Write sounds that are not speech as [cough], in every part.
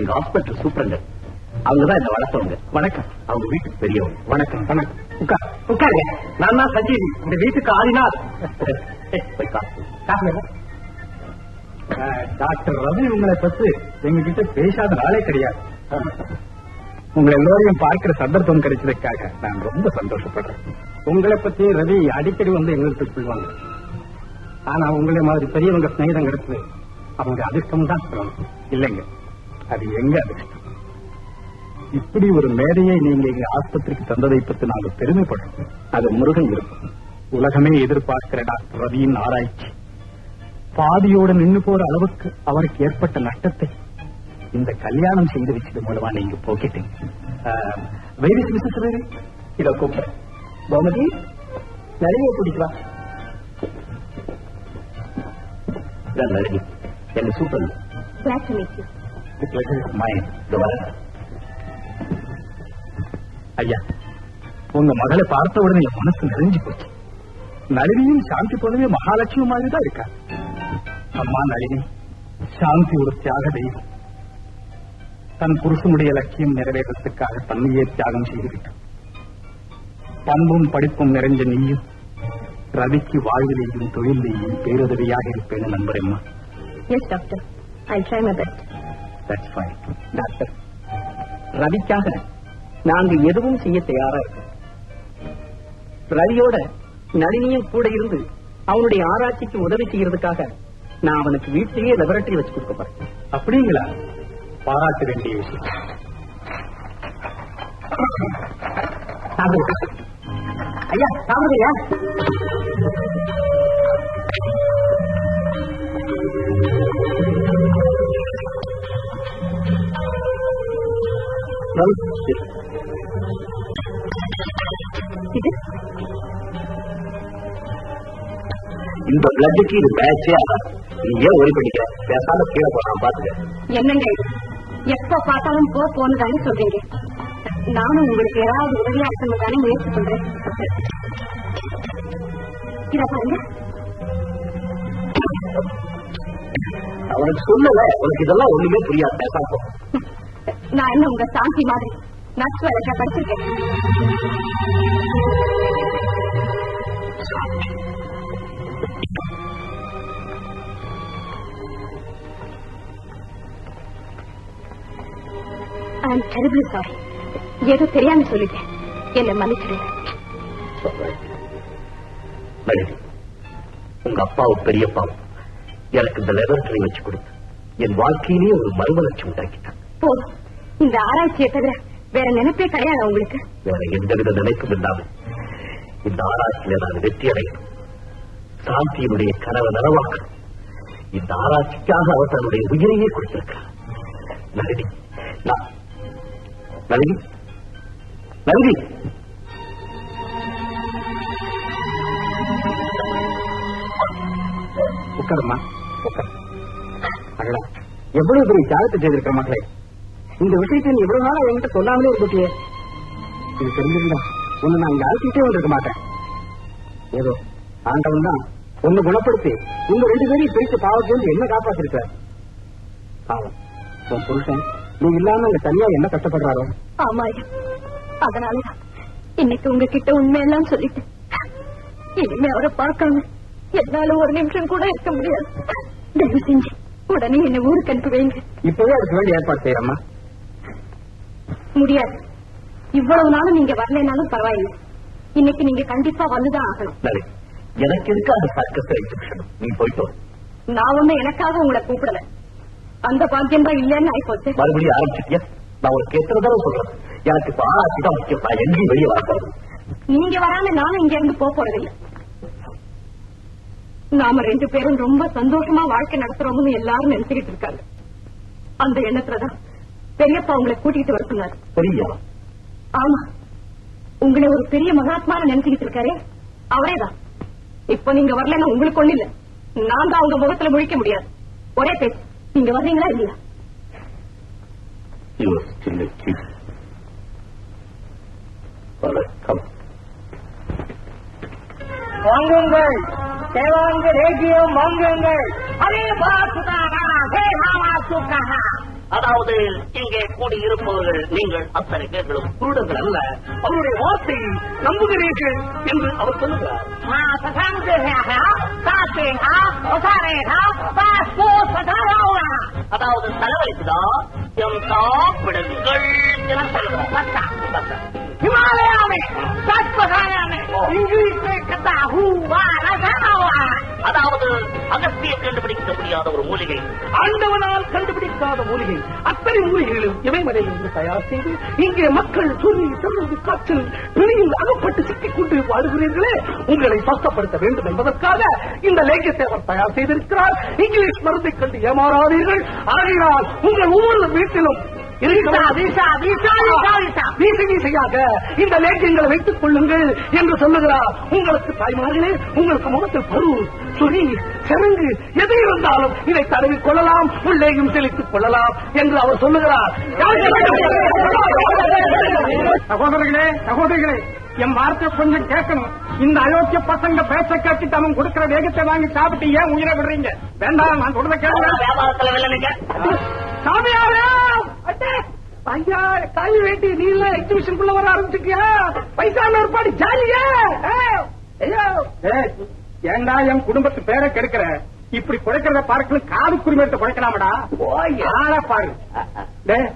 எங்க hospital superintendent அவங்கதான் இந்த வளர்த்தவங்க. வணக்கம். அவங்க வீட்டுக்கு பெரியவங்க. வணக்கம். வணக்கம். உட்கார் உட்காருங்க. நான் தான் சஞ்சீவி. இந்த வீட்டுக்கு ஆடினார் டாக்டர் ரவி உங்களை பத்தி எங்க கிட்ட பேசாத ஆளே கிடையாது. உங்களை எல்லோரையும் பார்க்கிற சந்தர்ப்பம் கிடைச்சதுக்காக நான் ரொம்ப சந்தோஷப்படுறேன். உங்களை பத்தி ரவி அடிக்கடி வந்து எங்களுக்கு சொல்லுவாங்க. ஆனா உங்களை மாதிரி பெரியவங்க சிநேகிதம் கிடைச்சது அவங்க அதிர்ஷ்டம் தான் சொல்லணும். இல்லைங்க. அது எங்க அதிர்ஷ்டம் இப்படி ஒரு மேடையை நீங்க எங்க ஆஸ்பத்திரிக்கு தந்ததை பத்தி நாங்கள் பெருமைப்படுறோம் அது முருகன் இருக்கும் உலகமே எதிர்பார்க்கிற டாக்டர் ரவியின் ஆராய்ச்சி. பாதியோட நின்னு போற அளவுக்கு அவருக்கு ஏற்பட்ட நஷ்டத்தை இந்த கல்யாணம் செய்து வச்சது மூலமா நீங்க போக்கிட்டீங்க. வெரி மிஸ்ஸஸ் இத கூப்பிடுறேன் கோமதி நிறைய பிடிக்கலாம் என்ன சூப்பர். Meet you. மைண்ட் ஐயா உங்க மகளை பார்த்த உடனே என் மனசு நிறைஞ்சு போச்சு நளினியும் சாந்தி போலவே மகாலட்சுமி மாதிரி தான் இருக்கா அம்மா நளினி சாந்தி ஒரு தியாக தெய்வம் தன் புருஷனுடைய லட்சியம் நிறைவேறத்துக்காக தன்னையே தியாகம் செய்துவிட்டான் பண்பும் படிப்பும் நிறைஞ்ச நீயும் ரவிக்கு வாழ்விலேயும் தொழிலையும் பேருதவியாக இருப்பேன்னு நம்புறேம்மா Yes, doctor. I'll try my best. That's fine doctor ரவிக்காக நாங்க எதுவும் செய்ய தயாரா இருக்கோம் ரவியோட நளினியும் கூட இருந்து அவனுடைய ஆராய்ச்சிக்கு உதவி செய்யறதுக்காக நான் அவனுக்கு வீட்டிலேயே லெபரட்டரி வச்சு கொடுக்க போறேன். அப்படிங்களா? பாராட்ட வேண்டிய விஷயம். ஐயா. இது? இந்த பிளட்டுக்கு இது ஆகாது நீ ஏன் பண்ணிக்கிற? பேசாம கீழே போறான் பாத்துக்க என்னங்க இது? எப்ப பார்த்தாலும் போ போன்னு தானே சொல்றீங்க. நானும் உங்களுக்கு ஏதாவது உதவியா இருக்கணும் தானே முயற்சி பண்றேன். இத பாருங்க. அவனுக்கு சொல்லல. உனக்கு இதெல்லாம் ஒண்ணுமே புரியாது. பேசாம. நான் என்ன உங்க சாந்தி மாதிரி நட்ஸ் வேலைக்கா படிச்சிருக்கேன் டெரிபிளி சாரி ஏதோ தெரியாம சொல்லிட்டேன். என்ன மன்னிச்சிடுங்க உங்க அப்பாவும் பெரியப்பாவும் எனக்கு இந்த லெபரட்டரி வச்சு கொடுத்து என் வாழ்க்கையிலேயே ஒரு மறுமலர்ச்சி உண்டாக்கிட்டான். போதும். இந்த ஆராய்ச்சியை தவிர வேற நினைப்பே கிடையாது உங்களுக்கு. வேற எந்தவித நினைப்பும் இல்லாமல் இந்த ஆராய்ச்சியில நான் வெற்றி அடையணும். சாந்தியினுடைய கனவை நனவாக்கணும். இந்த ஆராய்ச்சிக்காக அவர் தன்னுடைய உயிரையே கொடுத்திருக்கிறார். நளினி நளினி நளினி. உட்காருமா உட்கார். அடடா எவ்வளவு பெரிய தியாகத்தை செய்திருக்கிற மகளே? இந்த விஷயத்தை நீ இவ்வளவு நாளா என்கிட்ட சொல்லாமலே இருந்துட்டியே. இது தெரிஞ்சிருந்தா உன்னை நான் இங்க அழைச்சிட்டே வந்திருக்க மாட்டேன். ஏதோ ஆண்டவன் தான் ஒன்னு குணப்படுத்தி உங்க ரெண்டு பேரையும் பிரித்து பாவத்தை வந்து என்ன காப்பாத்திருக்க? பாவம். உன் புருஷன் நீ இல்லாம இங்க தனியா என்ன கஷ்டப்படுறாரோ? ஆமா ஐயா அதனாலதான் இன்னைக்கு உங்ககிட்ட உண்மையெல்லாம் சொல்லிட்டு இனிமே அவரை பார்க்காம என்னால ஒரு நிமிஷம் கூட இருக்க முடியாது. தயவு செஞ்சு உடனே என்ன ஊருக்கு அனுப்பி வைங்க. இப்பவே அதுக்கு வேண்டிய ஏற்பாடு செய்யறமா முடியாது. இவ்வளவு நாளும் நீங்க வரலைனாலும் பரவாயில்லை. இன்னைக்கு நீங்க கண்டிப்பா வந்துதான் ஆகணும். எனக்கு எதுக்கு அந்த சர்க்கஸ் எக்ஸிபிஷன் நீ போயிட்டு. நான் ஒண்ணு எனக்காக உங்களை கூப்பிடல. அந்த பாக்கியம் தான் இல்லைன்னு ஆயிப்போச்சு. மறுபடியும் ஆரம்பிச்சிட்டியா நான் உனக்கு எத்தனை தடவை சொல்றேன். எனக்கு இப்ப ஆராய்ச்சி தான் முக்கியம். நான் எங்கேயும் வெளியே வரப்போறது நீங்க வராம நானும் இங்க இருந்து போக போறதில்லை. நாம ரெண்டு பேரும் ரொம்ப சந்தோஷமா வாழ்க்கை நடத்துறோம்னு எல்லாரும் நினைச்சுக்கிட்டு இருக்காங்க. அந்த எண்ணத்துலதான் பெரியப்பா உங்களை கூட்டிட்டு வர சொன்னாரு. ஆமா. உங்களை ஒரு பெரிய மகாத்மான நினைச்சுக்கிட்டு இருக்காரே அவரேதான். இப்ப நீங்க வரலன்னா உங்களுக்கு ஒண்ணு இல்ல. நான் தான் உங்க முகத்துல முழிக்க முடியாது. ஒரே பேச்சு. நீங்க வர்றீங்களா இல்லையா. வணக்கம். வாங்குங்கள். தேவாங்க ரேடியோ வாங்குங்கள் ஹரே பாசுதாரா அதாவது இங்கே கூடியிருப்பவர்கள் நீங்கள் அத்தனை பேர்களும் குருடர்கள் அல்ல. அவருடைய வார்த்தையை நம்புகிறீர்கள் என்று அவர் சொல்லுகிறார். அதாவது தலைவலிக்குதா? எம் சாப்பிடுங்கள் என சொல்கிறார் இமாலயாமே சத்பகாயாமே இங்கிலீஷ் கத்தா ஹூ வா அகத்திய கண்டுபிடிக்க முடியாத ஒரு மூலிகை. ஆண்டவனால் கண்டுபிடிக்காத மூலிகை. அத்தனை மூலிகைகளும் இமயமலையிலிருந்து தயார் செய்து இங்கே மக்கள் சொல்லி தொடர்ந்து காற்றில் பிணியில் அகப்பட்டு சிக்கிக் கொண்டு வாழுகிறீர்களே உங்களை சுத்தப்படுத்த வேண்டும் என்பதற்காக இந்த லேக்கியத்தை அவர் தயார் செய்திருக்கிறார். இங்கிலீஷ் மருந்தை கண்டு ஏமாறாதீர்கள். ஆகையினால் உங்கள் ஒவ்வொரு வீட்டிலும் இந்த லேக்கியங்களை வைத்துக் கொள்ளுங்கள் என்று சொல்லுகிறார். உங்களுக்கு தாய்மார்களே உங்களுக்கு முகத்தில் பரு சுரி செருங்கு எது இருந்தாலும் இதை தடவிக் கொள்ளலாம் உள்ளேயும் செலுத்திக் கொள்ளலாம் என்று அவர் சொல்லுகிறார். சகோதரர்களே சகோதரிகளே என் வார்த்தை கொஞ்சம் கேட்கணும். இந்த அயோக்கிய பசங்க பேச்ச கேட்டுட்டு அவன் கொடுக்கிற வேகத்தை வாங்கி சாப்பிட்டு ஏன் உயிரை விடுறீங்க? வேண்டாம் நான் சொல்றத கேளுங்க. வியாபாரத்தில் அட்டே ஐயா தாய் வேட்டி நீ எல்லாம் எக்ஸிபிஷனுக்குள்ள வர ஆரம்பிச்சிருக்கியா பைசா ஏற்பாடு ஜாலியா? ஐயோ. ஏண்டா என் குடும்பத்து பேரை கெடுக்கிற? இப்படி குறைக்கிறத பார்க்கணும் காது குருமெடுத்து குறைக்கலாமடா ஆள பாரு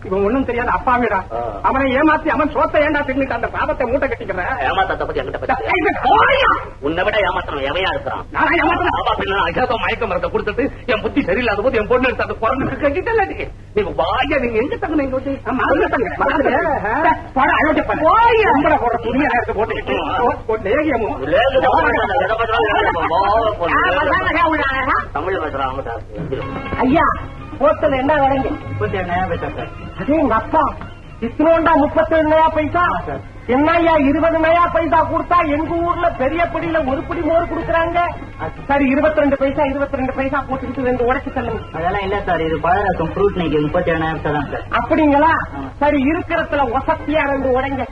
இவன் ஒண்ணும் தெரியாத அப்பாவிடா ஆ. அவனை ஏமாத்தி அவன் சோத்தை ஏண்டா தின்னுட்டு அந்த பாவத்தை மூட்டை கட்டிக்கிற ஏமாத்தத்தை பத்தி என்கிட்ட? உன்னை விட ஏமாத்தணும் எவையா இருக்கிறான் நானா ஏமாத்துறேன்? ஆமா, பின்ன அஜாத மயக்க மரத்தை கொடுத்துட்டு என் புத்தி சரியில்லாத போது என் பொண்ணு எடுத்து அந்த குரங்குக்கு கட்டிட்டல நீ நீங்க வாய நீங்க எங்க தங்க இங்க வந்து ஆமா, அதுல தங்க. மறந்துடு. ஆ, போடா, அயோக்கிய பையன். போயா. உங்களை போடுற துணியை எடுத்து போட்டுக்கிட்டு, ஓ, ஒரு லேகியமும். லேகு தான் எதை பண்றாலும் விடாதா தமிழ் பேசுறாங்க ஐயா போட்டது என்ன வரீங்க அதே எங்க அப்பா. இத்தனோண்டா முப்பத்தேழு நயா பைசா. என்ன ஐயா இருபது நயா பைசா கொடுத்தா எங்க ஊர்ல பெரிய படியில ஒரு படி மோர் கொடுக்குறாங்க? சரி. இருபத்தி ரெண்டு பைசா இருபத்தி ரெண்டு பைசா போட்டுக்கிட்டு ரெண்டு உடச்சு தள்ளுங்க. அதெல்லாம் இல்ல சார். இது பழரசம் ஃப்ரூட் நைக்கு முப்பத்தி ஏழாயிரத்து தான் சார். அப்படிங்களா? சரி இருக்கிறதுல வசதியா ரெண்டு உடைங்க.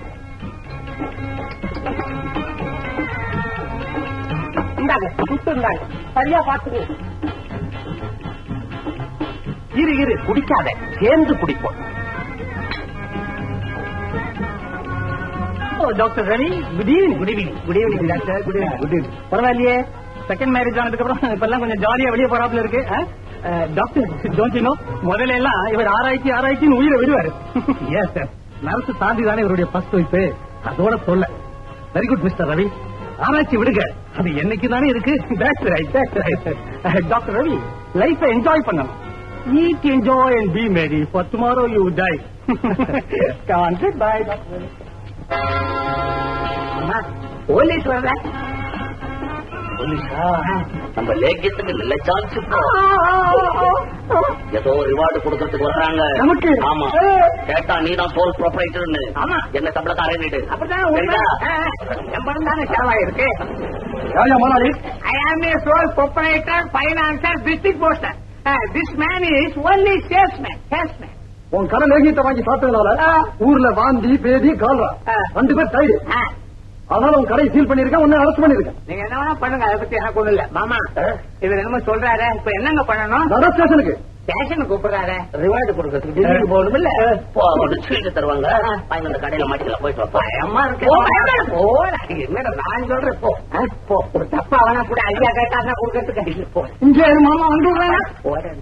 இந்தாங்க சுட்டு இருந்தாங்க சரியா பாத்துங்க இரு இரு குடிக்காத. சேர்ந்து குடிப்போம் doctor Ravi good evening good evening good evening doctor. Good evening good evening பரவாயில்லையே. செகண்ட் மேரேஜ் ஆனதுக்கு அப்புறம் இப்ப எல்லாம் கொஞ்சம் ஜாலியா வெளியே போறாப்ல இருக்கு டாக்டர் டோன்ட் யூ நோ முதல்ல எல்லாம் இவர் ஆராய்ச்சி ஆராய்ச்சின்னு உயிரை விடுவாரு. [laughs] எஸ் சார் நர்ஸ் தாண்டி தானே இவருடைய ஃபர்ஸ்ட் வைப்பு அதோட சொல்ல. Very good mister Ravi. ஆராய்ச்சி விடுங்க. அது என்னைக்கு தானே இருக்கு? That's right that's right. Doctor Ravi லைஃபை என்ஜாய் பண்ணணும். Be merry for tomorrow you die. [laughs] Come on goodbye doctor அம்மா, போலீஸ் வரல போலீஸா நம்ம லேக்கியத்துக்கு நல்ல சான்ஸ் ஏதோ ரிவார்டு கொடுக்கறதுக்கு வர்றாங்க நமக்கு? ஆமா கேட்டா நீ தான் சோல் ப்ரொப்ரைட்டர்னு ஆமா. என்ன. ஆ, ஆ, என் பணம் தானே செலவாயிருக்கு ராஜா முதலாளி a sole proprietor, financier, district poster. Uh, this man is only salesman, salesman. உன் கடை லேகியத்தை வாங்கி சாப்பிட்டதுனால ஊர்ல வாந்தி பேதி கால்ரா. ரெண்டு பேர் டைடு அதனால உன் கடையை சீல் பண்ணிருக்கேன் உன்னை அரெஸ்ட் பண்ணிருக்கேன் நீங்க என்ன வேணா பண்ணுங்க? அதை பத்தி எனக்கு ஒண்ணும் இல்ல மாமா இவர் என்னமோ சொல்றாரு. இப்ப என்னங்க பண்ணணும்? நட ஸ்டேஷனுக்கு ஸ்டேஷன் கூப்பிடுறாரு. ரிவார்டு கொடுக்கறதுக்கு டெல்லிக்கு போகணும் இல்ல போ ஒரு ஸ்வீட் தருவாங்க. வாங்கி அந்த கடையில மாட்டிக்கலாம் போயிட்டு வா அம்மா இருக்கு. என்ன நான் சொல்றேன் போ. ஒரு தப்பா வேணா கூட ஐயா கேட்டாங்க கொடுக்கறதுக்கு போ. இங்க மாமா வந்துடுறாங்க போறேன்.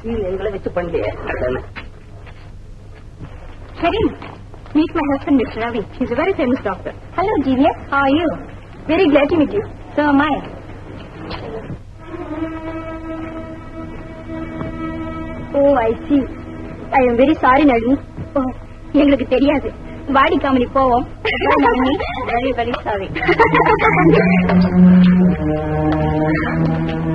சீல் எங்களை வச்சு பண்ணலையே அதானே Sherry, meet my husband, Mr. Ravi. He's a very famous doctor. Hello, GVS. How are you? Very glad to meet you. So am I. Oh, I see. I am very sorry, Nalini. Oh, எங்களுக்கு தெரியாது வாடி comedy போவோம் very very sorry [laughs]